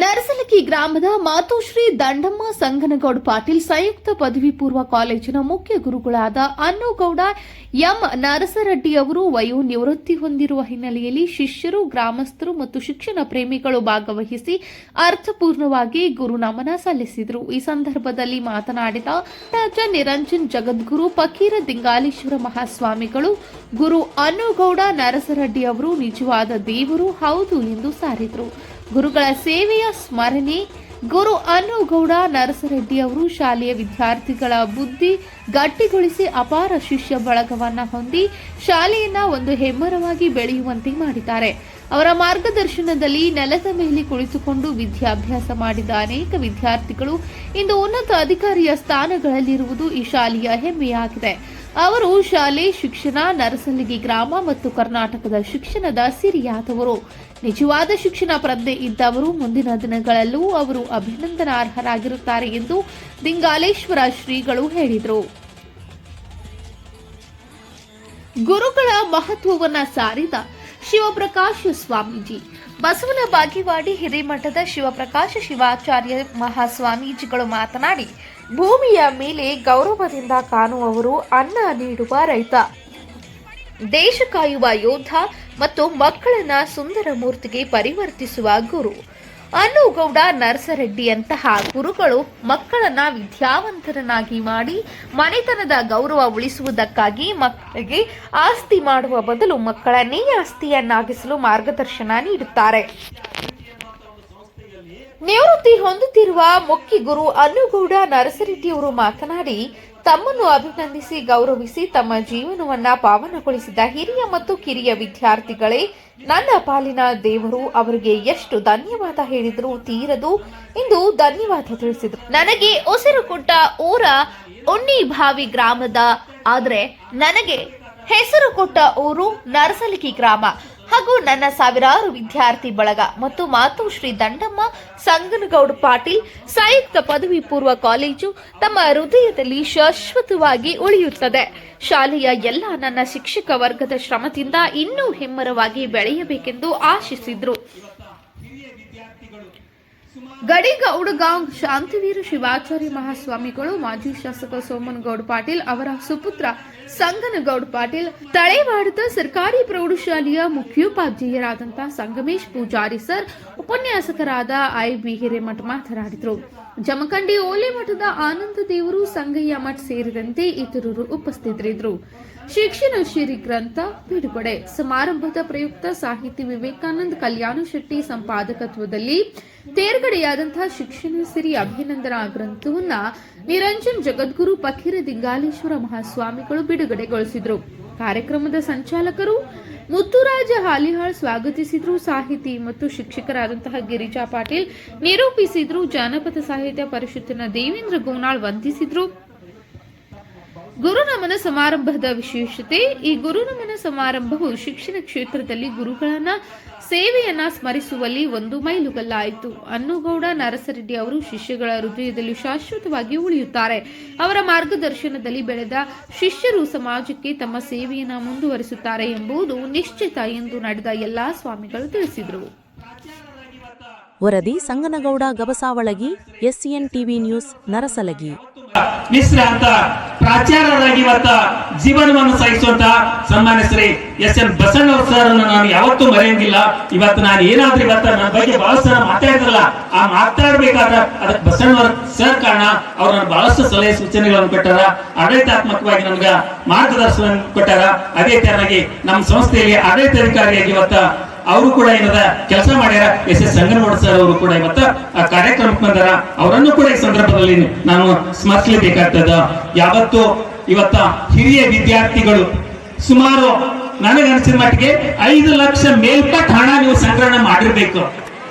ನರಸಲಕಿ ಗ್ರಾಮದ ಮಾತೋಶ್ರೀ ದಂಡಮ್ಮ ಸಂಗನಗೌಡ ಪಾಟೀಲ್ ಸಂಯುಕ್ತ ಪದವಿ ಪೂರ್ವ ಕಾಲೇಜಿನ ಮುಖ್ಯ ಗುರುಗಳಾದ ಅನ್ನುಗೌಡ ಎಂ ನರಸರೆಡ್ಡಿ ಅವರು ವಯೋ ನಿವೃತ್ತಿ ಹೊಂದಿರುವ ಹಿನ್ನೆಲೆಯಲ್ಲಿ ಶಿಷ್ಯರು, ಗ್ರಾಮಸ್ಥರು ಮತ್ತು ಶಿಕ್ಷಣ ಪ್ರೇಮಿಗಳು ಭಾಗವಹಿಸಿ ಅರ್ಥಪೂರ್ಣವಾಗಿ ಗುರು ನಮನ ಸಲ್ಲಿಸಿದರು. ಈ ಸಂದರ್ಭದಲ್ಲಿ ಮಾತನಾಡಿದ ರಾಜ ನಿರಂಜನ್ ಜಗದ್ಗುರು ಫಕೀರ ದಿಂಗಾಲೇಶ್ವರ ಮಹಾಸ್ವಾಮಿಗಳು, ಗುರು ಅನ್ನುಗೌಡ ನರಸರೆಡ್ಡಿ ಅವರು ನಿಜವಾದ ದೇವರು, ಹೌದು ಎಂದು ಸಾರಿದರು. ಗುರುಗಳ ಸೇವೆಯ ಸ್ಮರಣೆ. ಗುರು ಅನ್ನುಗೌಡ ನರಸರೆಡ್ಡಿ ಅವರು ಶಾಲೆಯ ವಿದ್ಯಾರ್ಥಿಗಳ ಬುದ್ಧಿ ಗಟ್ಟಿಗೊಳಿಸಿ ಅಪಾರ ಶಿಷ್ಯ ಬಳಗವನ್ನ ಹೊಂದಿ ಶಾಲೆಯನ್ನ ಒಂದು ಹೆಮ್ಮರವಾಗಿ ಬೆಳೆಯುವಂತೆ ಮಾಡಿದ್ದಾರೆ. ಅವರ ಮಾರ್ಗದರ್ಶನದಲ್ಲಿ ನೆಲದ ಮೇಲೆ ಕುಳಿತುಕೊಂಡು ವಿದ್ಯಾಭ್ಯಾಸ ಮಾಡಿದ ಅನೇಕ ವಿದ್ಯಾರ್ಥಿಗಳು ಇಂದು ಉನ್ನತ ಅಧಿಕಾರಿಯ ಸ್ಥಾನಗಳಲ್ಲಿರುವುದು ಈ ಶಾಲೆಯ ಹೆಮ್ಮೆಯಾಗಿದೆ. ಅವರು ಶಾಲೆ, ಶಿಕ್ಷಣ ನರಸಲಿಗಿ ಗ್ರಾಮ ಮತ್ತು ಕರ್ನಾಟಕದ ಶಿಕ್ಷಣದ ಸಿರಿಯಾದವರು. ನಿಜವಾದ ಶಿಕ್ಷಣ ಪ್ರಜ್ಞೆ ಇದ್ದವರು. ಮುಂದಿನ ದಿನಗಳಲ್ಲೂ ಅವರು ಅಭಿನಂದನಾರ್ಹರಾಗಿರುತ್ತಾರೆ ಎಂದು ದಿಂಗಾಲೇಶ್ವರ ಶ್ರೀಗಳು ಹೇಳಿದರು. ಗುರುಗಳ ಮಹತ್ವವನ್ನು ಸಾರಿದ ಶಿವಪ್ರಕಾಶ ಸ್ವಾಮೀಜಿ. ಬಸವನ ಬಾಗಿವಾಡಿ ಹಿರೇಮಠದ ಶಿವಪ್ರಕಾಶ ಶಿವಾಚಾರ್ಯ ಮಹಾಸ್ವಾಮೀಜಿಗಳು ಮಾತನಾಡಿ, ಭೂಮಿಯ ಮೇಲೆ ಗೌರವದಿಂದ ಕಾಣುವವರು ಅನ್ನ ನೀಡುವ ರೈತ. ದೇಶ ಕಾಯುವ ಯೋಧ ಮತ್ತು ಮಕ್ಕಳನ್ನ ಸುಂದರ ಮೂರ್ತಿಗೆ ಪರಿವರ್ತಿಸುವ ಗುರು. ಅನ್ನುಗೌಡ ನರಸರೆಡ್ಡಿಯಂತಹ ಗುರುಗಳು ಮಕ್ಕಳನ್ನ ವಿದ್ಯಾವಂತರನ್ನಾಗಿ ಮಾಡಿ ಮನೆತನದ ಗೌರವ ಉಳಿಸುವುದಕ್ಕಾಗಿ ಮಕ್ಕಳಿಗೆ ಆಸ್ತಿ ಮಾಡುವ ಬದಲು ಮಕ್ಕಳನ್ನೇ ಆಸ್ತಿಯನ್ನಾಗಿಸಲು ಮಾರ್ಗದರ್ಶನ ನೀಡುತ್ತಾರೆ. ನಿವೃತ್ತಿ ಹೊಂದುತ್ತಿರುವ ಮುಖ್ಯ ಗುರು ಅನ್ನುಗೌಡ ನರಸರೆಡ್ಡಿಯವರು ಮಾತನಾಡಿ, ತಮ್ಮನ್ನು ಅಭಿನಂದಿಸಿ ಗೌರವಿಸಿ ತಮ್ಮ ಜೀವನವನ್ನ ಪಾವನಗೊಳಿಸಿದ ಹಿರಿಯ ಮತ್ತು ಕಿರಿಯ ವಿದ್ಯಾರ್ಥಿಗಳೇ, ನನ್ನ ಪಾಲಿನ ದೇವರು ಅವರಿಗೆ ಎಷ್ಟು ಧನ್ಯವಾದ ಹೇಳಿದ್ರು ತೀರದು. ಎಂದು ಧನ್ಯವಾದ ತಿಳಿಸಿದರು. ನನಗೆ ಉಸಿರು ಕೊಟ್ಟ ಊರ ಉಣ್ಣಿಭಾವಿ ಗ್ರಾಮದ, ಆದ್ರೆ ನನಗೆ ಹೆಸರು ಕೊಟ್ಟ ಊರು ನರಸಲಿಕಿ ಗ್ರಾಮ. ಹಾಗೂ ನನ್ನ ಸಾವಿರಾರು ವಿದ್ಯಾರ್ಥಿ ಬಳಗ ಮತ್ತು ಮಾತು ಶ್ರೀ ದಂಡಮ್ಮ ಸಂಗನಗೌಡ ಪಾಟೀಲ್ ಸಂಯುಕ್ತ ಪದವಿ ಪೂರ್ವ ಕಾಲೇಜು ತಮ್ಮ ಹೃದಯದಲ್ಲಿ ಶಾಶ್ವತವಾಗಿ ಉಳಿಯುತ್ತದೆ. ಶಾಲೆಯ ಎಲ್ಲ ನನ್ನ ಶಿಕ್ಷಕ ವರ್ಗದ ಶ್ರಮದಿಂದ ಇನ್ನೂ ಹೆಮ್ಮರವಾಗಿ ಬೆಳೆಯಬೇಕೆಂದು ಆಶಿಸಿದ್ರು. ಗಡಿಗೌಡಗಾಂವ್ ಶಾಂತಿವೀರ ಶಿವಾಚಾರ್ಯ ಮಹಾಸ್ವಾಮಿಗಳು ಮಾಜಿ ಶಾಸಕ ಸೋಮನಗೌಡ ಪಾಟೀಲ್ ಅವರ ಸುಪುತ್ರ ಸಂಗನಗೌಡ ಪಾಟೀಲ್ ತಳೆವಾಡದ ಸರ್ಕಾರಿ ಪ್ರೌಢಶಾಲೆಯ ಮುಖ್ಯೋಪಾಧ್ಯಾಯರಾದಂತಹ ಸಂಗಮೇಶ್ ಪೂಜಾರಿ ಸರ್, ಉಪನ್ಯಾಸಕರಾದ ಐ ಬಿ ಹಿರೇಮಠ ಮಾತನಾಡಿದರು. ಜಮಖಂಡಿ ಓಲೆ ಮಠದ ಆನಂದ ದೇವರು ಸಂಗಯ್ಯ ಮಠ ಸೇರಿದಂತೆ ಇತರರು ಉಪಸ್ಥಿತರಿದ್ದರು. ಶಿಕ್ಷಣ ಶಿರಿ ಗ್ರಂಥ ಬಿಡುಗಡೆ. ಸಮಾರಂಭದ ಪ್ರಯುಕ್ತ ಸಾಹಿತಿ ವಿವೇಕಾನಂದ ಕಲ್ಯಾಣ ಶೆಟ್ಟಿ ಸಂಪಾದಕತ್ವದಲ್ಲಿ ತೇರ್ಗಡೆಯಾದಂತಹ ಶಿಕ್ಷಣ ಸಿರಿ ಅಭಿನಂದನಾ ಗ್ರಂಥವನ್ನ ನಿರಂಜನ್ ಜಗದ್ಗುರು ಪಕ್ಕಿರ ದಿಂಗಾಲೇಶ್ವರ ಮಹಾಸ್ವಾಮಿಗಳು ಬಿಡುಗಡೆಗೊಳಿಸಿದರು. ಕಾರ್ಯಕ್ರಮದ ಸಂಚಾಲಕರು ಮುತ್ತುರಾಜ ಹಾಲಿಹಾಳ್ ಸ್ವಾಗತಿಸಿದ್ರು. ಸಾಹಿತಿ ಮತ್ತು ಶಿಕ್ಷಕರಾದಂತಹ ಗಿರಿಜಾ ಪಾಟೀಲ್ ನಿರೂಪಿಸಿದ್ರು. ಜಾನಪದ ಸಾಹಿತ್ಯ ಪರಿಷತ್ತಿನ ದೇವೇಂದ್ರ ಗೋನಾಳ್ ವಂದಿಸಿದ್ರು. ಗುರುನಮನ ಸಮಾರಂಭದ ವಿಶೇಷತೆ ಈ ಗುರುನಮನ ಸಮಾರಂಭವು ಶಿಕ್ಷಣ ಕ್ಷೇತ್ರದಲ್ಲಿ ಗುರುಗಳನ್ನ ಸೇವೆಯನ್ನ ಸ್ಮರಿಸುವಲ್ಲಿ ಒಂದು ಮೈಲುಗಲ್ಲಾಯಿತು. ಅನ್ನುಗೌಡ ನರಸರೆಡ್ಡಿ ಅವರು ಶಿಷ್ಯಗಳ ಹೃದಯದಲ್ಲಿ ಶಾಶ್ವತವಾಗಿ ಉಳಿಯುತ್ತಾರೆ. ಅವರ ಮಾರ್ಗದರ್ಶನದಲ್ಲಿ ಬೆಳೆದ ಶಿಷ್ಯರು ಸಮಾಜಕ್ಕೆ ತಮ್ಮ ಸೇವೆಯನ್ನ ಮುಂದುವರಿಸುತ್ತಾರೆ ಎಂಬುದು ನಿಶ್ಚಿತ ಎಂದು ನಡೆದ ಎಲ್ಲಾ ಸ್ವಾಮಿಗಳು ತಿಳಿಸಿದರು. ವರದಿ Sanganagouda Gabasavalagi SCN TV news Narasalagi. Mishra ಅಂತ ಪ್ರಾಚಾರ್ಯರಾಗಿ ಇವತ್ತ ಜೀವನವನ್ನು ಸಾಗಿಸುವಂತ ಸನ್ಮಾನ್ಯ Shri S N Basannavar sir ನಾನು ಯಾವತ್ತೂ ಮರೆಯಂಗಿಲ್ಲ. ಇವತ್ತು ನಾನು ಏನಾದ್ರೂ ಇವತ್ತ ನನ್ನ ಬಗ್ಗೆ ಬಹಳಷ್ಟು ಜನ ಮಾತಾಡಿದ್ರಲ್ಲ ಆ ಮಾತಾಡ್ಬೇಕಾದ್ರ ಅದಕ್ಕೆ ಬಸಣ್ಣವ್ರ ಸರ್ ಕಾರಣ ಅವ್ರು ನನಗೆ ಬಹಳಷ್ಟು ಸಲಹೆ ಸೂಚನೆಗಳನ್ನು ಕೊಟ್ಟಾರ. ಆಡಳಿತಾತ್ಮಕವಾಗಿ ನಮ್ಗೆ ಮಾರ್ಗದರ್ಶನ ಕೊಟ್ಟಾರ. ಅದೇ ತರನಾಗಿ ನಮ್ಮ ಸಂಸ್ಥೆಯಲ್ಲಿ ಆಡಳಿತಾಧಿಕಾರಿಯಾಗಿ ಇವತ್ತ ಅವರು ಕೂಡ ಏನದ ಕೆಲಸ ಮಾಡ್ಯಾರ. ಎಸ್ ಎಸ್ ಸಂಗನಗೌಡ ಸರ್ ಅವರು ಕೂಡ ಇವತ್ತ ಆ ಕಾರ್ಯಕ್ರಮಕ್ಕೆ ಬಂದಾರ. ಅವರನ್ನು ಕೂಡ ಈ ಸಂದರ್ಭದಲ್ಲಿ ನಾನು ಸ್ಮರಿಸಲೇಬೇಕಾಗ್ತದ. ಯಾವತ್ತು ಇವತ್ತ ಹಿರಿಯ ವಿದ್ಯಾರ್ಥಿಗಳು ಸುಮಾರು ನನಗನ್ಸಿದ ಮಟ್ಟಿಗೆ ಐದು ಲಕ್ಷ ಮೇಲ್ಪಟ್ಟ ಹಣ ನೀವು ಸಂಗ್ರಹಣ ಮಾಡಿರ್ಬೇಕು.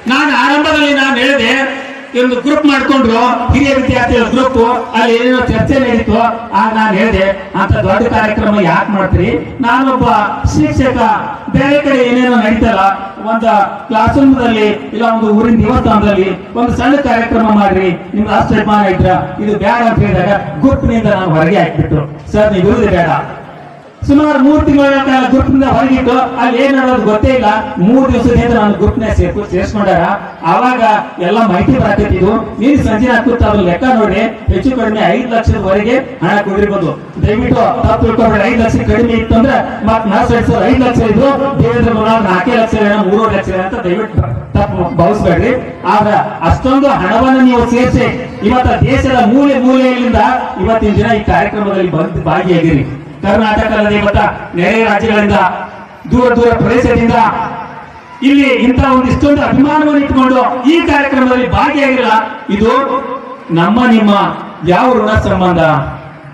ನಾನು ಆರಂಭದಲ್ಲಿ ನಾನು ಹೇಳಿದೆ ಒಂದು ಗ್ರೂಪ್ ಮಾಡ್ಕೊಂಡ್ರು, ಹಿರಿಯ ವಿದ್ಯಾರ್ಥಿಗಳ ಗ್ರೂಪ್ ಅಲ್ಲಿ ಏನೇನೋ ಚರ್ಚೆ ನಡೀತು. ಆಗ ನಾನು ಹೇಳಿದೆ ಅಂತ ದೊಡ್ಡ ಕಾರ್ಯಕ್ರಮ ಯಾಕೆ ಮಾಡ್ತೀರಿ? ನಾನೊಬ್ಬ ಶಿಕ್ಷಕ, ಬೇರೆ ಕಡೆ ಏನೇನೋ ನಡೀತಲ್ಲ, ಒಂದು ಕ್ಲಾಸ್ ರೂಮ್ದಲ್ಲಿ ಇಲ್ಲ ಒಂದು ಊರಿನ ದೇವಸ್ಥಾನದಲ್ಲಿ ಒಂದು ಸಣ್ಣ ಕಾರ್ಯಕ್ರಮ ಮಾಡ್ರಿ, ನಿಮ್ಗೆ ಅಷ್ಟು ಅಭಿಮಾನ ಇದ್ರ, ಇದು ಬೇಡ ಅಂತ ಹೇಳಿದಾಗ ಗ್ರೂಪ್ನಿಂದ ನಾನು ಹೊರಗೆ ಹಾಕ್ಬಿಟ್ರು. ಸರ್, ನೀವು ಬೇಡ. ಸುಮಾರು ಮೂರು ತಿಂಗಳ ಕಾಲ ಗ್ರೂಪ್ನಿಂದ ಹೊರಗಿಟ್ಟು ಅಲ್ಲಿ ಏನ್ ಮಾಡೋದು ಗೊತ್ತೇ ಇಲ್ಲ. ಮೂರು ದಿವಸದಿಂದ ನಾನು ಗ್ರೂಪ್ನ ಸೇರ್ಕು ಸೇರ್ಸ್ಕೊಂಡಾರ. ಅವಾಗ ಎಲ್ಲ ಮಾಹಿತಿ ಬರಾಕತ್ತಿದ್ವು ನೀನು ಸಂಜೆ ಹಾಕುತ್ತ ಅದ್ರ ಲೆಕ್ಕ ನೋಡಿ ಹೆಚ್ಚು ಕಡಿಮೆ ಐದು ಲಕ್ಷದವರೆಗೆ ಹಣ ಕೊಡಿರ್ಬೋದು. ದಯವಿಟ್ಟು ತಪ್ಪು ತಿಳ್ಕೊಬೇಡಿ. ಐದು ಲಕ್ಷ ಕಡಿಮೆ ಇತ್ತು ಅಂದ್ರೆ ಮತ್ ನಾ ಐದು ಲಕ್ಷ ಇದ್ರು ದೇವೇಂದ್ರ ಗುರುನಾಥ್ ನಾಲ್ಕೇ ಲಕ್ಷ ಮೂರುವರೆ ಲಕ್ಷ ಅಂತ ದಯವಿಟ್ಟು ತಪ್ಪು ಭಾವಿಸ್ಬೇಡ್ರಿ. ಆದ್ರ ಅಷ್ಟೊಂದು ಹಣವನ್ನು ನೀವು ಸೇರಿಸಿ, ಇವತ್ತ ದೇಶದ ಮೂಲೆ ಮೂಲೆಯಿಂದ ಇವತ್ತಿನ ದಿನ ಈ ಕಾರ್ಯಕ್ರಮದಲ್ಲಿ ಭಾಗಿಯಾಗಿರಿ. ಕರ್ನಾಟಕ ಅಲ್ಲದೆ ಇವತ್ತ ನೆರೆ ರಾಜ್ಯಗಳಿಂದ, ದೂರ ದೂರ ಪ್ರದೇಶದಿಂದ, ಇಲ್ಲಿ ಇಂಥ ಒಂದು ಇಷ್ಟೊಂದು ಅಭಿಮಾನವನ್ನು ಇಟ್ಟುಕೊಂಡು ಈ ಕಾರ್ಯಕ್ರಮದಲ್ಲಿ ಭಾಗಿಯಾಗಿಲ್ಲ ಇದು ನಮ್ಮ ನಿಮ್ಮ ಯಾವ ಋಣ ಸಂಬಂಧ,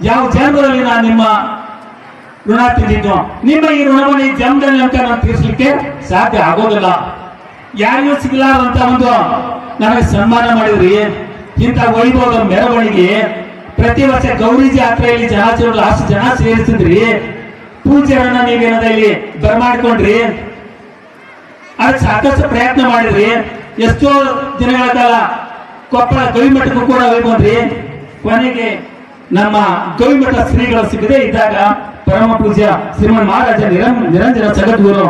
ಯಾವ ಜನ್ಮದಲ್ಲಿ ನಾನು ನಿಮ್ಮ ಋಣ ತಿಂದಿದ್ದು, ನಿಮ್ಮ ಈ ಋಣವನ್ನು ಈ ಜನ್ಮದಲ್ಲಿ ಅಂತ ನಾನು ತೀರಿಸಲಿಕ್ಕೆ ಸಾಧ್ಯ ಆಗೋದಿಲ್ಲ. ಯಾರಿಗೂ ಸಿಗಲಾರದಂತ ಒಂದು ನನಗೆ ಸನ್ಮಾನ ಮಾಡಿದ್ರಿ, ಇಂಥ ವೈಭವದ ಮೆರವಣಿಗೆ ಪ್ರತಿ ವರ್ಷ ಗೌರಿ ಜಾತ್ರೆಯಲ್ಲಿ ಜನ ಸೇರಲು ಅಷ್ಟು ಜನ ಸೇರಿಸಿದ್ರಿ. ಪೂಜೆಯನ್ನ ನೀವೇನದ ಇಲ್ಲಿ ಬರಮಾಡ್ಕೊಂಡ್ರಿ. ಅದಕ್ಕೆ ಸಾಕಷ್ಟು ಪ್ರಯತ್ನ ಮಾಡಿದ್ರಿ. ಎಷ್ಟೋ ದಿನಗಳ ಕಾಲ ಕೊಪ್ಪಳ ಗವಿಮಠಕ್ಕೂ ಕೂಡ ಹೋಗ್ಕೊಂಡ್ರಿ ಕೊನೆಗೆ ನಮ್ಮ ಗವಿಮಠ ಶ್ರೀಗಳು ಸಿಗದೆ ಇದ್ದಾಗ ಪರಮ ಪೂಜ್ಯ ಶ್ರೀಮನ್ ಮಹಾರಾಜ ನಿರಂ, ನಿರಂಜನ ಜಗದ್ಗುರು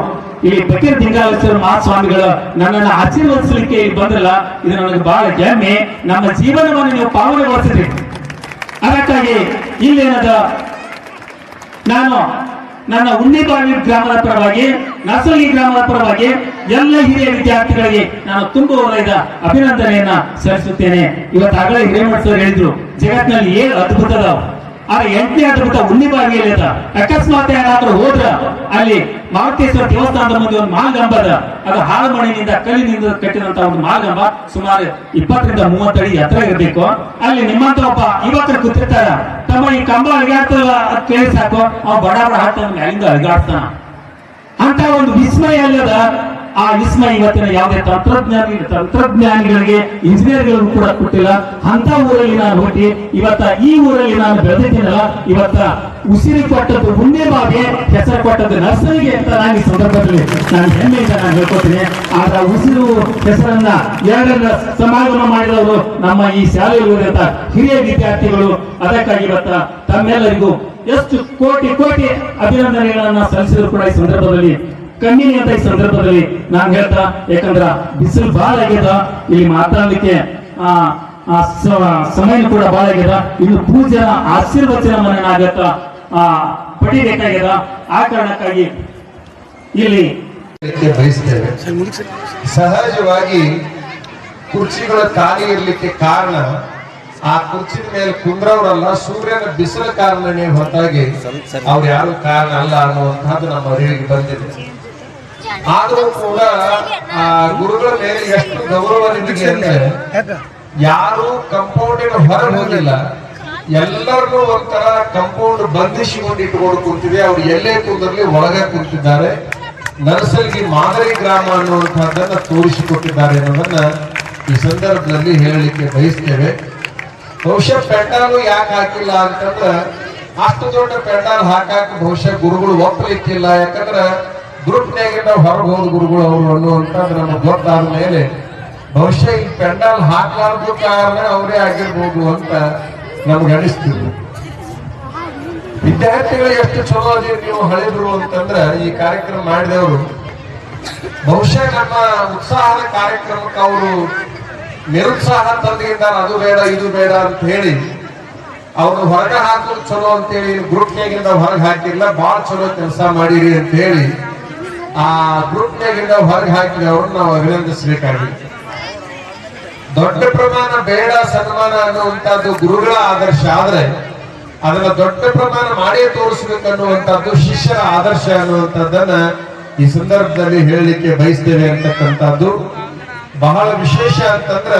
ಇಲ್ಲಿ ಬಕೀರ್ ದಿಂಗಾಲೇಶ್ವರ ಮಹಾಸ್ವಾಮಿಗಳು ನನ್ನನ್ನು ಆಶೀರ್ವದಿಸಲಿಕ್ಕೆ ಬಂದ್ರಲ್ಲ, ಇದು ನನಗೆ ಬಹಳ ಹೆಮ್ಮೆ. ನಮ್ಮ ಜೀವನವನ್ನು ನೀವು ಪಾವನೆಗೊಳಿಸಿದ್ರಿ ಅದಕ್ಕಾಗಿ ಇಲ್ಲೇನದ ನಾನು ನನ್ನ ಉಣ್ಣಿಬಾವಿ ಗ್ರಾಮದ ಪರವಾಗಿ ನಸಲಿ ಗ್ರಾಮದ ಪರವಾಗಿ ಎಲ್ಲ ಹಿರಿಯ ವಿದ್ಯಾರ್ಥಿಗಳಿಗೆ ನಾನು ತುಂಬ ವಲಯದ ಅಭಿನಂದನೆಯನ್ನ ಸಲ್ಲಿಸುತ್ತೇನೆ. ಇವತ್ತಾಗಲೇ ಹಿರೇಮಠ ಸರ್ ಹೇಳಿದ್ರು, ಜಗತ್ತಿನಲ್ಲಿ ಏನ್ ಅದ್ಭುತದ ಆ ಎಂಟನೇ ಅದ್ಭುತ ಉಣ್ಣಿಬಾವಿಯಲ್ಲಿ ಅದ. ಅಕಸ್ಮಾತ್ ಏನಾದ್ರೂ ಹೋದ್ರ ಅಲ್ಲಿ ಮಾರುತೇಶ್ವರ ದೇವಸ್ಥಾನದ ಮುಂದೆ ಒಂದು ಮಹಾಗಂಬ ಅದ. ಅದು ಹಾಳು ಕಲ್ಲಿನಿಂದ ಕಟ್ಟಿದಂತ ಒಂದು ಮಹಾಗಂಬ ಸುಮಾರು ಇಪ್ಪತ್ತರಿಂದ ಮೂವತ್ತು ಅಡಿ ಎತ್ತರ ಇರಬೇಕು. ಅಲ್ಲಿ ನಿಮ್ಮಂತ ಒಬ್ಬ ಇವತ್ತು ಕೂತಿರ್ತಾರ. ತಮ್ಮ ಈ ಕಂಬ ಅಳಿಗಾಡ್ತಲ್ಲ ಅದ್ ಕೇಳಿ ಸಾಕು. ಅವ್ ಬಡ ಬಡ ಹಾಕ್ತಾನ ಮ್ಯಾಲಿಂದ ಅಂತ ಒಂದು ವಿಸ್ಮಯ ಅಲ್ಲದ ಆ ವಿಸ್ಮ ಇವತ್ತಿನ ಯಾವುದೇ ತಂತ್ರಜ್ಞಾನಿ, ತಂತ್ರಜ್ಞಾನಿಗಳಿಗೆ, ಇಂಜಿನಿಯರ್ಗಳಿಗೂ ಕೂಡ ಕೊಟ್ಟಿಲ್ಲ. ಅಂತ ಊರಲ್ಲಿ ನಾನು ಹುಟ್ಟಿ, ಇವತ್ತ ಈ ಊರಲ್ಲಿ ನಾನು ಬೆಳೆದಿದ್ದೀನಲ್ಲ, ಇವತ್ತ ಉಸಿರಿ ಕೊಟ್ಟದ್ದು ಮುಂದೆ ಬಾವಿಗೆ ಹೆಸರು ಕೊಟ್ಟದ್ದು ನರ್ಸರಿಗೆ ಅಂತ ನಾನು ಈ ಸಂದರ್ಭದಲ್ಲಿ ನಾನು ಹೆಮ್ಮೆಯಿಂದ ನಾನು ಹೇಳ್ಕೊತೀನಿ. ಆದ್ರ ಉಸಿರು ಹೆಸರನ್ನ ಎರಡನ್ನ ಸಮಾಗಮ ಮಾಡಿದವರು ನಮ್ಮ ಈ ಶಾಲೆಯಲ್ಲಿರುವಂತ ಹಿರಿಯ ವಿದ್ಯಾರ್ಥಿಗಳು. ಅದಕ್ಕಾಗಿ ಇವತ್ತ ತಮ್ಮೆಲ್ಲರಿಗೂ ಎಷ್ಟು ಕೋಟಿ ಕೋಟಿ ಅಭಿನಂದನೆಗಳನ್ನ ಸಲ್ಲಿಸಿದ್ರು ಕೂಡ ಈ ಸಂದರ್ಭದಲ್ಲಿ. ಕಣ್ಣಿನಿ ಅಂತ ಈ ಸಂದರ್ಭದಲ್ಲಿ ನಾನು ಹೇಳ್ತಾ ಯಾಕಂದ್ರ ಬಿಸಿಲು ಬಹಳ ಆಗ್ಯದ ಇಲ್ಲಿ ಮಾತಾಡ್ಲಿಕ್ಕೆ ಆ ಸಮಯ ಕೂಡ ಬಹಳ ಆಗ್ಯದ. ಇನ್ನು ಪೂಜೆ ಆಶೀರ್ವಚನ ಆಗತ್ತ ಆ ಪಡಿಬೇಕಾಗ್ಯದ. ಆ ಕಾರಣಕ್ಕಾಗಿ ಇಲ್ಲಿ ಬಯಸ್ತೇವೆ. ಸಹಜವಾಗಿ ಕುರ್ಚಿಗಳ ಖಾಲಿ ಇರಲಿಕ್ಕೆ ಕಾರಣ ಆ ಕುರ್ಚಿ ಮೇಲೆ ಕುಂದ್ರವ್ರಲ್ಲ ಸೂರ್ಯನ ಬಿಸಿಲ ಕಾರಣನೇ ಹೊರತಾಗಿ ಅವ್ರು ಯಾರು ಕಾರಣ ಅಲ್ಲ ಅನ್ನುವಂತಹದ್ದು ನಮ್ಮ ಅರಿವಿಗೆ ಬಂದಿದೆ. ಆದರೂ ಕೂಡ ಗುರುಗಳ ಮೇಲೆ ಎಷ್ಟು ಗೌರವ ಅಂದ್ರೆ, ಯಾರು ಕಂಪೌಂಡಿನ ಹೊರ ಹೋಗಿಲ್ಲ. ಎಲ್ಲರನ್ನೂ ಒಂಥರ ಕಂಪೌಂಡ್ ಬಂಧಿಸಿಕೊಂಡು ಇಟ್ಕೊಂಡು ಕುಂತಿದೆ. ಅವ್ರು ಎಲ್ಲೇ ಕೂದರ್ಲಿ ಒಳಗೆ ಕುಂತಿದ್ದಾರೆ. ನರ್ಸಲ್ಗಿ ಮಾದರಿ ಗ್ರಾಮ ಅನ್ನುವಂತಹದ್ದನ್ನ ತೋರಿಸಿಕೊಟ್ಟಿದ್ದಾರೆ ಅನ್ನೋದನ್ನ ಈ ಸಂದರ್ಭದಲ್ಲಿ ಹೇಳಲಿಕ್ಕೆ ಬಯಸ್ತೇವೆ. ಬಹುಶಃ ಪೆಂಡಾಲು ಯಾಕೆ ಹಾಕಿಲ್ಲ ಅಂತಂದ್ರ, ಅಷ್ಟು ದೊಡ್ಡ ಪೆಂಡಾಲ್ ಹಾಕಾಕ ಬಹುಶಃ ಗುರುಗಳು ಒಪ್ಪಲಿಕ್ಕಿಲ್ಲ. ಯಾಕಂದ್ರ ಗ್ರೂಪ್ನಾಗ ನಾವು ಹೊರಗೆ ಗುರುಗಳು ಅವರು ಅನ್ನುವಂಥದ್ದು ನಮ್ಗೆ ಗೊತ್ತಾದ ಮೇಲೆ ಬಹುಶಃ ಈ ಪೆಂಡಲ್ ಹಾಕಲಾರದು ಕಾರಣ ಅವರೇ ಆಗಿರ್ಬೋದು ಅಂತ ನಮ್ಗೆ ಅನಿಸ್ತಿದ್ರು ವಿದ್ಯಾರ್ಥಿಗಳು ಎಷ್ಟು ಚಲೋ ನೀವು ಹಳೆದ್ರು ಅಂತಂದ್ರೆ ಈ ಕಾರ್ಯಕ್ರಮ ಮಾಡಿದವರು, ಬಹುಶಃ ನಮ್ಮ ಉತ್ಸಾಹದ ಕಾರ್ಯಕ್ರಮಕ್ಕೆ ಅವರು ನಿರುತ್ಸಾಹ ತಂದಿದ್ದಾರೆ, ಅದು ಬೇಡ, ಇದು ಬೇಡ ಅಂತ ಹೇಳಿ ಅವ್ರು ಹೊರಗೆ ಹಾಕೋದು ಚಲೋ ಅಂತೇಳಿ ಗ್ರೂಪ್ನಾಗಿಂದ ಹೊರಗೆ ಹಾಕಿಲ್ಲ ಬಹಳ ಚಲೋ ಕೆಲಸ ಮಾಡಿರಿ ಅಂತ ಹೇಳಿ ಆ ಗ್ರೂಪ್ನಾಗಿಂದ ಹೊರಗೆ ಹಾಕಿದ ಅವ್ರನ್ನ ನಾವು ಅಭಿನಂದಿಸಬೇಕಾಗಿ. ದೊಡ್ಡ ಪ್ರಮಾಣ ಬೇಡ ಸನ್ಮಾನ ಅನ್ನುವಂಥದ್ದು ಗುರುಗಳ ಆದರ್ಶ ಆದ್ರೆ, ಅದನ್ನ ದೊಡ್ಡ ಪ್ರಮಾಣ ಮಾಡೇ ತೋರಿಸ್ಬೇಕು ಅನ್ನುವಂಥದ್ದು ಶಿಷ್ಯರ ಆದರ್ಶ ಅನ್ನುವಂಥದ್ದನ್ನ ಈ ಸಂದರ್ಭದಲ್ಲಿ ಹೇಳಲಿಕ್ಕೆ ಬಯಸ್ತೇವೆ ಅಂತಕ್ಕಂಥದ್ದು. ಬಹಳ ವಿಶೇಷ ಅಂತಂದ್ರ,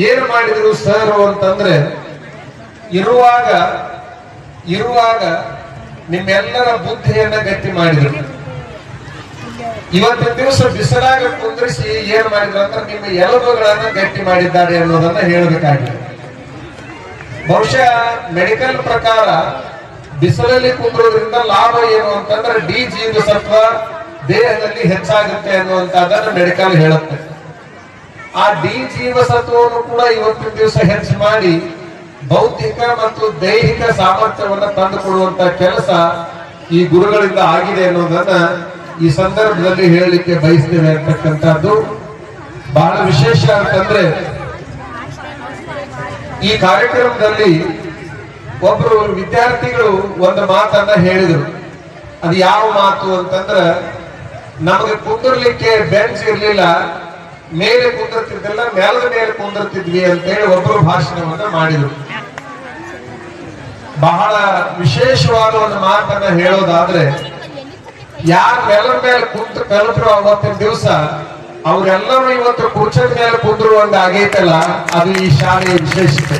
ಏನು ಮಾಡಿದ್ರು ಸರ್ ಅಂತಂದ್ರೆ, ಇರುವಾಗ ಇರುವಾಗ ನಿಮ್ಮೆಲ್ಲರ ಬುದ್ಧಿಯನ್ನ ಗಟ್ಟಿ ಮಾಡಿದ್ರು. ಇವತ್ತಿನ ದಿವಸ ಬಿಸಿಲಾಗ ಕುಂದ್ರಿಸಿ ಏನ್ ಮಾಡಿದ್ರು ಅಂದ್ರೆ ನಿಮ್ಮ ಎಲುಬುಗಳನ್ನ ಗಟ್ಟಿ ಮಾಡಿದ್ದಾರೆ ಅನ್ನೋದನ್ನ ಹೇಳಬೇಕಾಗಿದೆ. ಬಹುಶಃ ಮೆಡಿಕಲ್ ಪ್ರಕಾರ ಬಿಸಿಲಲ್ಲಿ ಕುಂದ್ರೋದ್ರಿಂದ ಲಾಭ ಏನು ಅಂತಂದ್ರೆ ಡಿ ಜೀವಸತ್ವ ದೇಹದಲ್ಲಿ ಹೆಚ್ಚಾಗುತ್ತೆ ಅನ್ನುವಂತದನ್ನ ಮೆಡಿಕಲ್ ಹೇಳುತ್ತೆ. ಆ ಡಿ ಜೀವಸತ್ವವನ್ನು ಕೂಡ ಇವತ್ತಿನ ದಿವಸ ಹೆಚ್ಚು ಮಾಡಿ ಬೌದ್ಧಿಕ ಮತ್ತು ದೈಹಿಕ ಸಾಮರ್ಥ್ಯವನ್ನ ತಂದುಕೊಡುವಂತ ಕೆಲಸ ಈ ಗುರುಗಳಿಂದ ಆಗಿದೆ ಅನ್ನೋದನ್ನ ಈ ಸಂದರ್ಭದಲ್ಲಿ ಹೇಳಲಿಕ್ಕೆ ಬಯಸ್ತೇವೆ ಅಂತಕ್ಕಂಥದ್ದು. ಬಹಳ ವಿಶೇಷ ಅಂತಂದ್ರೆ, ಈ ಕಾರ್ಯಕ್ರಮದಲ್ಲಿ ಒಬ್ರು ವಿದ್ಯಾರ್ಥಿಗಳು ಒಂದು ಮಾತನ್ನ ಹೇಳಿದರು. ಅದು ಯಾವ ಮಾತು ಅಂತಂದ್ರ, ನಮಗೆ ಕುಂದಿರ್ಲಿಕ್ಕೆ ಬೆಂಚ್ ಇರ್ಲಿಲ್ಲ, ಮೇಲೆ ಕುಂದಿರ್ತಿದ್ದಿಲ್ಲ ನೆಲದ ಮೇಲೆ ಕುಂದಿರ್ತಿದ್ವಿ ಅಂತೇಳಿ ಒಬ್ರು ಭಾಷಣವನ್ನ ಮಾಡಿದರು. ಬಹಳ ವಿಶೇಷವಾದ ಒಂದು ಮಾತನ್ನ ಹೇಳೋದಾದ್ರೆ ಯಾರು ನೆಲದ ಮೇಲೆ ಕುಂತು ಕಲಿತರು ಅವತ್ತಿನ ದಿವಸ, ಅವರೆಲ್ಲರೂ ಇವತ್ತು ಕುರ್ಚದ ಮೇಲೆ ಕುಂದ್ರು ಒಂದು ಆಗೈತಲ್ಲ, ಅದು ಈ ಶಾಲೆಯ ವಿಶೇಷತೆ.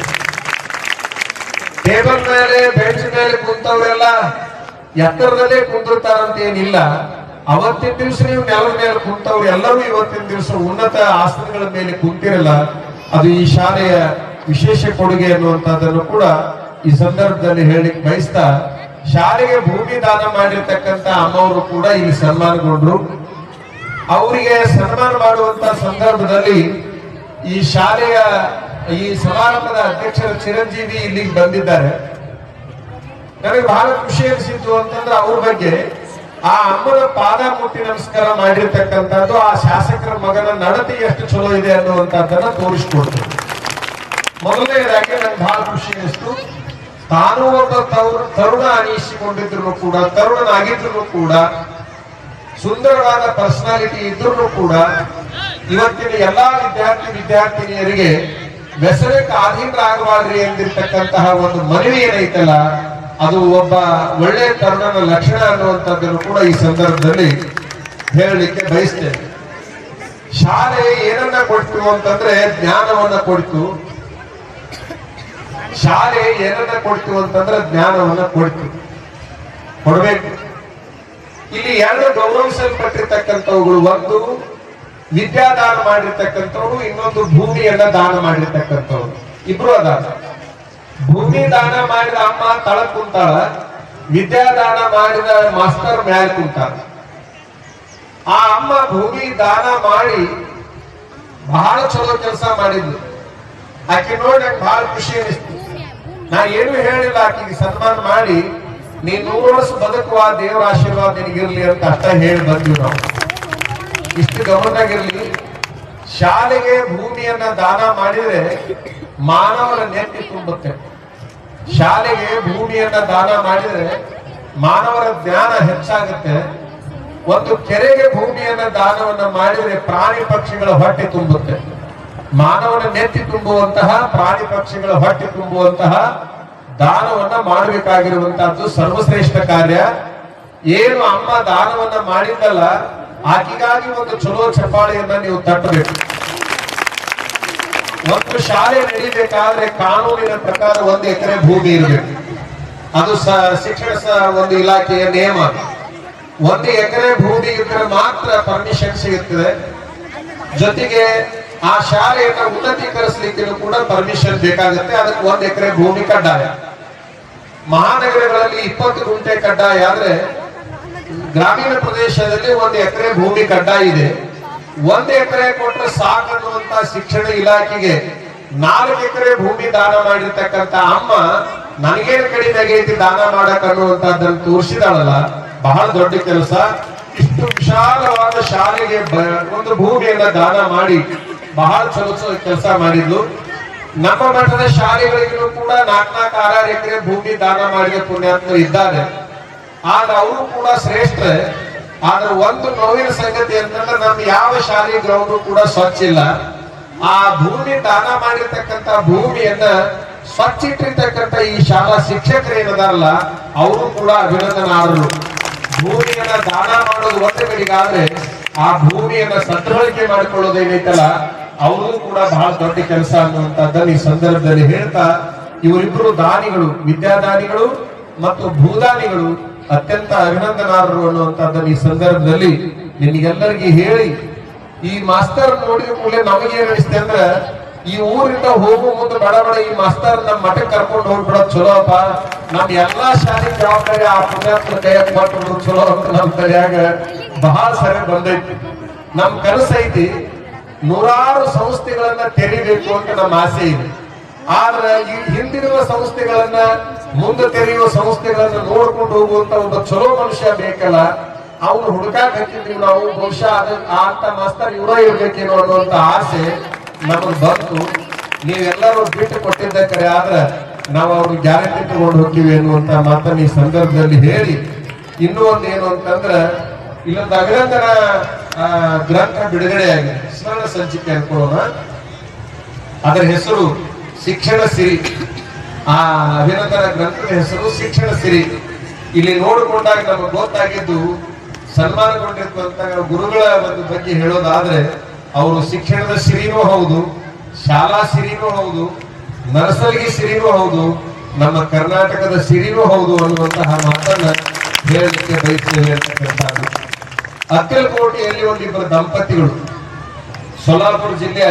ಟೇಬಲ್ ಮೇಲೆ, ಬೆಂಚ್ ಮೇಲೆ ಕುಂತವ್ರೆಲ್ಲ ಎತ್ತರದಲ್ಲೇ ಕುಂದಿರ್ತಾರಂತ ಏನಿಲ್ಲ ಅವತ್ತಿನ ದಿವಸ ನೀವು ನೆಲದ ಮೇಲೆ ಕುಂತವ್ರು ಎಲ್ಲರೂ ಇವತ್ತಿನ ದಿವಸ ಉನ್ನತ ಆಸನಗಳ ಮೇಲೆ ಕುಂತಿರಲ್ಲ, ಅದು ಈ ಶಾಲೆಯ ವಿಶೇಷ ಕೊಡುಗೆ ಅನ್ನುವಂಥದ್ದನ್ನು ಕೂಡ ಈ ಸಂದರ್ಭದಲ್ಲಿ ಹೇಳಿಕ್ ಬಯಸ್ತಾ ಶಾಲೆಗೆ ಭೂಮಿ ದಾನ ಮಾಡಿರ್ತಕ್ಕಂತ ಅಮ್ಮವರು ಕೂಡ ಇಲ್ಲಿ ಸನ್ಮಾನಗೊಂಡ್ರು. ಅವರಿಗೆ ಸನ್ಮಾನ ಮಾಡುವಂತ ಸಂದರ್ಭದಲ್ಲಿ ಈ ಶಾಲೆಯ ಈ ಸಮಾರಂಭದ ಅಧ್ಯಕ್ಷರ ಚಿರಂಜೀವಿ ಇಲ್ಲಿಗೆ ಬಂದಿದ್ದಾರೆ. ನನಗೆ ಬಹಳ ಖುಷಿ ಅನಿಸಿತ್ತು ಅಂತಂದ್ರೆ ಅವ್ರ ಬಗ್ಗೆ ಆ ಅಮ್ಮನ ಪಾದ ಮುಟ್ಟಿ ನಮಸ್ಕಾರ ಮಾಡಿರ್ತಕ್ಕಂಥದ್ದು, ಆ ಶಾಸಕರ ಮಗನ ನಡತೆ ಎಷ್ಟು ಚಲೋ ಇದೆ ಅನ್ನುವಂಥದ್ದನ್ನ ತೋರಿಸ್ಕೊಡ್ತು ಮೊದಲನೇದಾಗಿ ನಂಗೆ ಬಹಳ ಖುಷಿ ಅನಿಸ್ತು. ತಾನು ಒಬ್ಬ ತರು- ತರುಣ ಅನಿಸಿಕೊಂಡಿದ್ರು ಕೂಡ, ತರುಣನಾಗಿದ್ರು ಕೂಡ, ಸುಂದರವಾದ ಪರ್ಸನಾಲಿಟಿ ಇದ್ರೂ ಕೂಡ, ಇವತ್ತಿನ ಎಲ್ಲಾ ವಿದ್ಯಾರ್ಥಿ ವಿದ್ಯಾರ್ಥಿನಿಯರಿಗೆ ವ್ಯಸನಕ್ಕೆ ಆಧೀನರಾಗಬಾರ್ರಿ ಎಂದಿರ್ತಕ್ಕಂತಹ ಒಂದು ಮನವಿ ಏನೈತಲ್ಲ, ಅದು ಒಬ್ಬ ಒಳ್ಳೆ ತರುಣನ ಲಕ್ಷಣ ಅನ್ನುವಂಥದ್ದನ್ನು ಕೂಡ ಈ ಸಂದರ್ಭದಲ್ಲಿ ಹೇಳಲಿಕ್ಕೆ ಬಯಸ್ತೇನೆ. ಶಾಲೆ ಏನನ್ನ ಕೊಡ್ತು ಅಂತಂದ್ರೆ ಜ್ಞಾನವನ್ನ ಕೊಡ್ತು. ಶಾಲೆ ಏನನ್ನ ಕೊಡ್ತು ಅಂತಂದ್ರೆ ಜ್ಞಾನವನ್ನ ಕೊಡ್ತು. ಕೊಡ್ಬೇಕು. ಇಲ್ಲಿ ಎರಡು ಗೌರವಿಸಲ್ಪಟ್ಟಿರ್ತಕ್ಕಂಥವುಗಳು. ಒಂದು ವಿದ್ಯಾದಾನ ಮಾಡಿರ್ತಕ್ಕಂಥವ್ರು, ಇನ್ನೊಂದು ಭೂಮಿಯನ್ನ ದಾನ ಮಾಡಿರ್ತಕ್ಕಂಥವ್ರು. ಇಬ್ರು ಅದಾರ. ಭೂಮಿ ದಾನ ಮಾಡಿದ ಅಮ್ಮ ತಳ ಕುಂತಾಳ, ವಿದ್ಯಾದಾನ ಮಾಡಿದ ಮಾಸ್ಟರ್ ಮ್ಯಾಲ ಕುಂತಾಳ. ಆ ಅಮ್ಮ ಭೂಮಿ ದಾನ ಮಾಡಿ ಬಹಳ ಚಲೋ ಕೆಲಸ ಮಾಡಿದ್ಲು. ಆಕೆ ನೋಡಿ ನಂಗೆ ಬಹಳ ಖುಷಿ ಅನಿಸ್ತು ನಾ ಏನು ಹೇಳಿಲ್ಲ ಆಕೆಗೆ ಸನ್ಮಾನ ಮಾಡಿ, ನೀ ನೂರು ವರ್ಷ ಬದುಕುವ ದೇವರ ಆಶೀರ್ವಾದ ನಿನಗಿರ್ಲಿ ಅಂತ ಅರ್ಥ ಹೇಳಿ ಬಂದ್ವಿ ನಾವು. ಇಷ್ಟು ಗಮನದಾಗಿರ್ಲಿ. ಶಾಲೆಗೆ ಭೂಮಿಯನ್ನ ದಾನ ಮಾಡಿದ್ರೆ ಮಾನವರ ನೆತ್ತಿ ತುಂಬುತ್ತೆ. ಶಾಲೆಗೆ ಭೂಮಿಯನ್ನ ದಾನ ಮಾಡಿದ್ರೆ ಮಾನವರ ಜ್ಞಾನ ಹೆಚ್ಚಾಗುತ್ತೆ. ಒಂದು ಕೆರೆಗೆ ಭೂಮಿಯನ್ನ ದಾನವನ್ನ ಮಾಡಿದ್ರೆ ಪ್ರಾಣಿ ಪಕ್ಷಿಗಳ ಹೊಟ್ಟೆ ತುಂಬುತ್ತೆ. ಮಾನವನ ನೆತ್ತಿ ತುಂಬುವಂತಹ, ಪ್ರಾಣಿ ಪಕ್ಷಿಗಳ ಹೊಟ್ಟೆ ತುಂಬುವಂತಹ ದಾನವನ್ನ ಮಾಡಬೇಕಾಗಿರುವಂತಹದ್ದು ಸರ್ವಶ್ರೇಷ್ಠ ಕಾರ್ಯ. ಏನು ಅಮ್ಮ ದಾನವನ್ನ ಮಾಡಿದ್ದಲ್ಲ, ಆಕೆಗಾಗಿ ಒಂದು ಚಲೋ ಚಪಾಳಿಯನ್ನ ನೀವು ತಟ್ಟಬೇಕು. ಒಂದು ಶಾಲೆ ನಡೀಬೇಕಾದ್ರೆ ಕಾನೂನಿನ ಪ್ರಕಾರ ಒಂದು ಎಕರೆ ಭೂಮಿ ಇರಬೇಕು. ಅದು ಶಿಕ್ಷಣ ಒಂದು ಇಲಾಖೆಯ ನಿಯಮ. ಒಂದು ಎಕರೆ ಭೂಮಿ ಇದ್ರೆ ಮಾತ್ರ ಪರ್ಮಿಷನ್ ಸಿಗುತ್ತದೆ. ಜೊತೆಗೆ ಆ ಶಾಲೆಯನ್ನ ಉನ್ನತೀಕರಿಸಲಿಕ್ಕೆ ಕೂಡ ಪರ್ಮಿಷನ್ ಬೇಕಾಗುತ್ತೆ. ಅದಕ್ಕೆ ಒಂದ್ ಎಕರೆ ಭೂಮಿ ಕಡ್ಡಾಯ. ಮಹಾನಗರಗಳಲ್ಲಿ ಇಪ್ಪತ್ತು ಗುಂಟೆ ಕಡ್ಡಾಯ ಆದ್ರೆ ಗ್ರಾಮೀಣ ಪ್ರದೇಶದಲ್ಲಿ ಒಂದು ಎಕರೆ ಭೂಮಿ ಕಡ್ಡಾಯ ಇದೆ. ಒಂದು ಎಕರೆ ಕೊಟ್ಟರೆ ಸಾಕನ್ನುವಂತ ಶಿಕ್ಷಣ ಇಲಾಖೆಗೆ ನಾಲ್ಕು ಎಕರೆ ಭೂಮಿ ದಾನ ಮಾಡಿರ್ತಕ್ಕಂತ ಅಮ್ಮ ನನಗೇನು ಕಡಿಮೆ ಆಗೈತಿ ದಾನ ಮಾಡಕ್ ಅನ್ನುವಂತದ್ದನ್ನು ತೋರಿಸಿದಾಳಲ್ಲ. ಬಹಳ ದೊಡ್ಡ ಕೆಲಸ. ಇಷ್ಟು ವಿಶಾಲವಾದ ಶಾಲೆಗೆ ಒಂದು ಭೂಮಿಯನ್ನ ದಾನ ಮಾಡಿ ಬಹಳ ಚಲೋ ಕೆಲಸ ಮಾಡಿದ್ಲು. ನಮ್ಮ ಮಠದ ಶಾಲೆಗಳಿಗೂ ಕೂಡ ನಾಲ್ಕು ಆರಾರು ಎಕರೆ ಭೂಮಿ ದಾನ ಮಾಡಿದ ಪುಣ್ಯಾತ್ಮರು ಇದ್ದಾರೆ ಆದ್ರೆ ಅವರು ಕೂಡ ಶ್ರೇಷ್ಠ. ಆದ್ರೆ ಒಂದು ನೋವಿನ ಸಂಗತಿ ಅಂತಂದ್ರೆ ನಮ್ಮ ಯಾವ ಶಾಲೆ ಗ್ರೌಂಡ್ ಕೂಡ ಸ್ವಚ್ಛ ಇಲ್ಲ. ಆ ಭೂಮಿ ದಾನ ಮಾಡಿರ್ತಕ್ಕಂತ ಭೂಮಿಯನ್ನ ಸ್ವಚ್ಛ ಇಟ್ಟಿರ್ತಕ್ಕಂತ ಈ ಶಾಲಾ ಶಿಕ್ಷಕರು ಏನದಾರಲ್ಲ, ಅವರು ಕೂಡ ಅಭಿನಂದನಾರ್ಹರು. ಭೂಮಿಯನ್ನ ದಾನ ಮಾಡೋದು ಒಂದು ಕಡೆಗಾದ್ರೆ ಆ ಭೂಮಿಯನ್ನ ಸದ್ಬಳಕೆ ಮಾಡಿಕೊಳ್ಳೋದು ಏನೈತಲ್ಲ ಅವರು ಕೂಡ ಬಹಳ ದೊಡ್ಡ ಕೆಲಸ ಅನ್ನುವಂಥದ್ದನ್ನು ಈ ಸಂದರ್ಭದಲ್ಲಿ ಹೇಳ್ತಾ ಇವರಿಬ್ಬರು ದಾನಿಗಳು, ವಿದ್ಯಾದಾನಿಗಳು ಮತ್ತು ಭೂದಾನಿಗಳು ಅತ್ಯಂತ ಅಭಿನಂದನಾರರು ಅನ್ನುವಂಥದ್ದನ್ನು ಈ ಸಂದರ್ಭದಲ್ಲಿ ನಿಮಗೆಲ್ಲರಿಗೆ ಹೇಳಿ ಈ ಮಾಸ್ತರ್ ನೋಡಿದ ಕೂಡಲೇ ನಮಗೇನ್ ಅನಿಸ್ತೆ ಅಂದ್ರೆ ಈ ಊರಿಂದ ಹೋಗೋ ಮುಂದೆ ಬಡ ಬಡ ಈ ಮಾಸ್ತರ್ ನಮ್ಮ ಮಠಕ್ಕೆ ಕರ್ಕೊಂಡು ಹೋಗ್ಬಿಡೋದು ಚಲೋ ಅಪ್ಪ. ನಮ್ ಎಲ್ಲಾ ಶಾಲೆ ಜವಾಬ್ದಾರಿ ಆ ಪುಣ್ಯಾತ್ಮ ಕೈಯಾಗ ಕೊಟ್ಟು ಚಲೋ ಅಂತ ನಮ್ ತಲೆಯಾಗ ಬಹಳ ಸರಿ ಬಂದೈತಿ. ನಮ್ ಕನಸೈತಿ. ನೂರಾರು ಸಂಸ್ಥೆಗಳನ್ನ ತೆರಿಬೇಕು ಅಂತ ನಮ್ಮ ಆಸೆ ಇದೆ. ಆದ್ರೆ ಈ ಹಿಂದಿರುವ ಸಂಸ್ಥೆಗಳನ್ನ ಮುಂದೆ ತೆರೆಯುವ ಸಂಸ್ಥೆಗಳನ್ನ ನೋಡ್ಕೊಂಡು ಹೋಗುವಂತ ಒಂದು ಚಲೋ ಮನುಷ್ಯ ಬೇಕಲ್ಲ ಅವ್ರು ಹುಡುಕಾಕ್ ಹಾಕಿದ್ವಿ ನಾವು ಬಹುಶಃ ಅಂತ ಮಾಸ್ತರ್ ಇವರ ಇರ್ಬೇಕೇನೋ ಅನ್ನುವಂತ ಆಸೆ ನಮಗ್ ಬಂತು. ನೀವೆಲ್ಲರೂ ಬಿಟ್ಟು ಕೊಟ್ಟಿದ್ದ ಕರೆ ಆದ್ರೆ ನಾವು ಅವ್ರಿಗೆ ಗ್ಯಾರಂಟಿ ತಗೊಂಡು ಹೋಗ್ತೀವಿ ಅನ್ನುವಂತ ಮಾತನ್ನ ಈ ಸಂದರ್ಭದಲ್ಲಿ ಹೇಳಿ. ಇನ್ನೂ ಒಂದು ಏನು ಅಂತಂದ್ರ ಇಲ್ಲೊಂದು ಅಭಿನಂದನಾ ಆ, ಗ್ರಂಥ ಬಿಡುಗಡೆಯಾಗಿದೆ. ಸ್ಮರಣ ಸಂಚಿಕೆ ಅನ್ಕೊಳ್ಳೋಣ ಅದರ ಹೆಸರು ಶಿಕ್ಷಣ ಸಿರಿ. ಆ ಅಭಿನಂದನ ಗ್ರಂಥದ ಹೆಸರು ಶಿಕ್ಷಣ ಸಿರಿ. ಇಲ್ಲಿ ನೋಡಿಕೊಂಡಾಗ ನಮಗೆ ಗೊತ್ತಾಗಿದ್ದು ಸನ್ಮಾನಗೊಂಡಿರುವಂತ ಗುರುಗಳ ಒಂದು ಬಗ್ಗೆ ಹೇಳೋದಾದ್ರೆ, ಅವರು ಶಿಕ್ಷಣದ ಸಿರಿನೂ ಹೌದು, ಶಾಲಾ ಸಿರಿನೂ ಹೌದು, ನರ್ಸರಿಗೆ ಸಿರಿನೂ ಹೌದು, ನಮ್ಮ ಕರ್ನಾಟಕದ ಸಿರಿನೂ ಹೌದು ಅನ್ನುವಂತಹ ಮಾತನ್ನ ಹೇಳಲಿಕ್ಕೆ ಬಯಸ್ತೇವೆ ಅಂತಕ್ಕಂಥದ್ದು ಅಕ್ಕಲಕೋಟೆಯಲ್ಲಿ ಒಂದಿಬ್ಬರು ದಂಪತಿಗಳು. ಸೊಲ್ಲಾಪುರ ಜಿಲ್ಲೆ